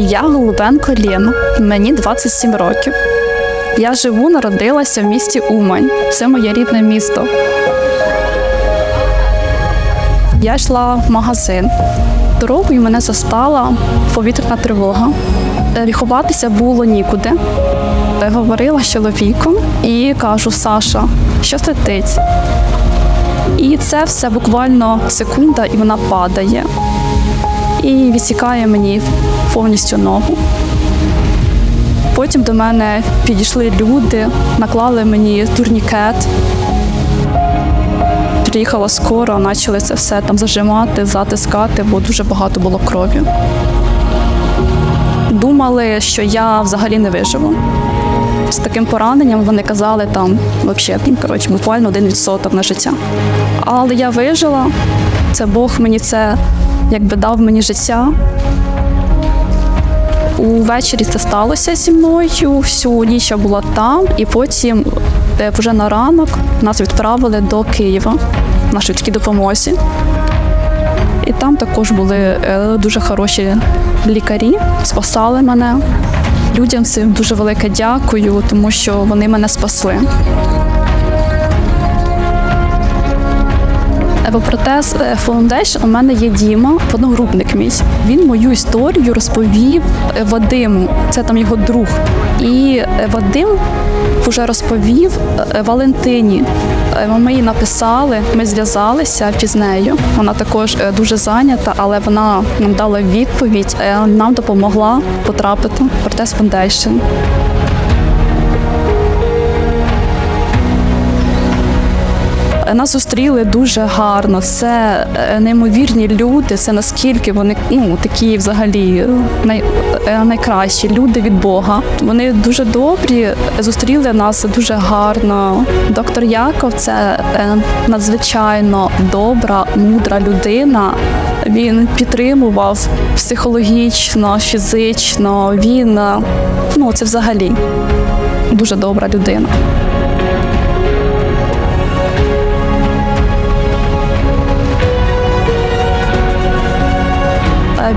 Я Голубенко Лєна, мені 27 років. Я живу, народилася в місті Умань. Це моє рідне місто. Я йшла в магазин. Дорогою мене застала повітряна тривога. Е, Ховатися було нікуди. Я говорила з чоловіком і кажу: Саша, що летить? І це все буквально секунда, і вона падає. І відсікає мені повністю ногу. Потім до мене підійшли люди, наклали мені турнікет. Приїхала скоро, почали це все там зажимати, затискати, бо дуже багато було крові. Думали, що я взагалі не виживу. З таким пораненням вони казали там взагалі, коротше, буквально один відсоток на життя. Але я вижила. Це Бог мені це якби дав мені життя. Увечері це сталося зі мною. Всю ніч я була там, і потім вже на ранок нас відправили до Києва на швидкій допомозі. І там також були е, дуже хороші лікарі, спасали мене. Людям цим дуже велике дякую, тому що вони мене спасли. Евопротез е, Foundation у мене є Діма, одногрупник мій. Він мою історію розповів е, Вадиму. Це там його друг. І е, Вадим вже розповів е, Валентині. Е, Ми їй написали, ми зв'язалися з нею. Вона також е, дуже зайнята, але вона нам дала відповідь, е, нам допомогла потрапити в Протез Foundation. Нас зустріли дуже гарно. Це е, неймовірні люди. Це наскільки вони ну такі взагалі най, е, найкращі люди від Бога. Вони дуже добрі. Зустріли нас дуже гарно. Доктор Яков це е, надзвичайно добра, мудра людина. Він підтримував психологічно, фізично. Він е, ну це взагалі дуже добра людина.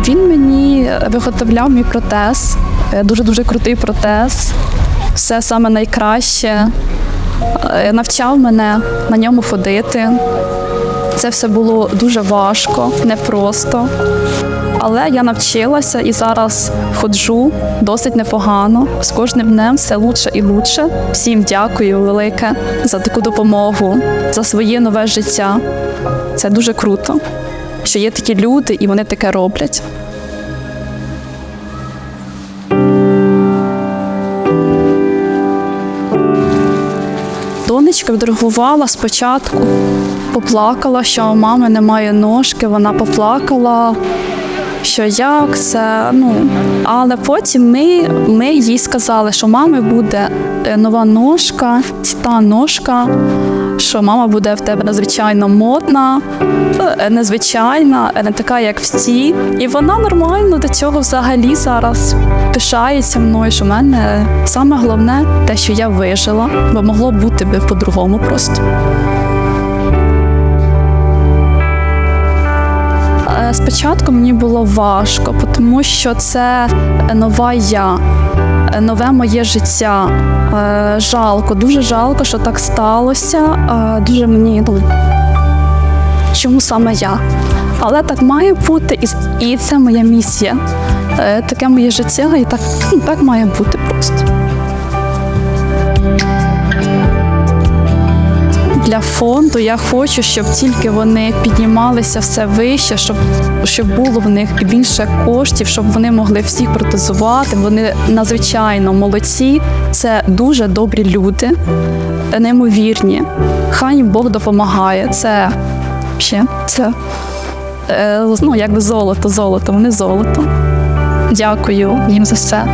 Він мені виготовляв мій протез, дуже дуже крутий протез. Все саме найкраще. Е, Навчав мене на ньому ходити. Це все було дуже важко, непросто. Але я навчилася і зараз ходжу досить непогано. З кожним днем все лучше і лучше. Всім дякую велике за таку допомогу, за своє нове життя. Це дуже круто, що є такі люди і вони таке роблять. Донечка відреагувала спочатку, поплакала, що у мами немає ножки, вона поплакала, що як це. Ну, але потім ми, ми їй сказали, що мами буде е, нова ножка, та ножка, що мама буде в тебе надзвичайно модна, е, незвичайна, е, не така, як всі. І вона нормально до цього взагалі зараз пишається мною, що в мене саме головне те, що я вижила, бо могло бути би по-другому просто. Спочатку мені було важко, тому що це нова я, е, нове моє життя. Е, Жалко, дуже жалко, що так сталося. Е, Дуже мені ну, чому саме я. Але так має бути, і, це моя місія. Е, Таке моє життя, і так, ну, так має бути просто. Для фонду я хочу, щоб тільки вони піднімалися все вище, щоб, щоб було в них більше коштів, щоб вони могли всіх протезувати. Вони надзвичайно молодці. Це дуже добрі люди, неймовірні. Хай Бог допомагає. Це ще це е, ну, якби золото, золото, вони золото. Дякую їм за це.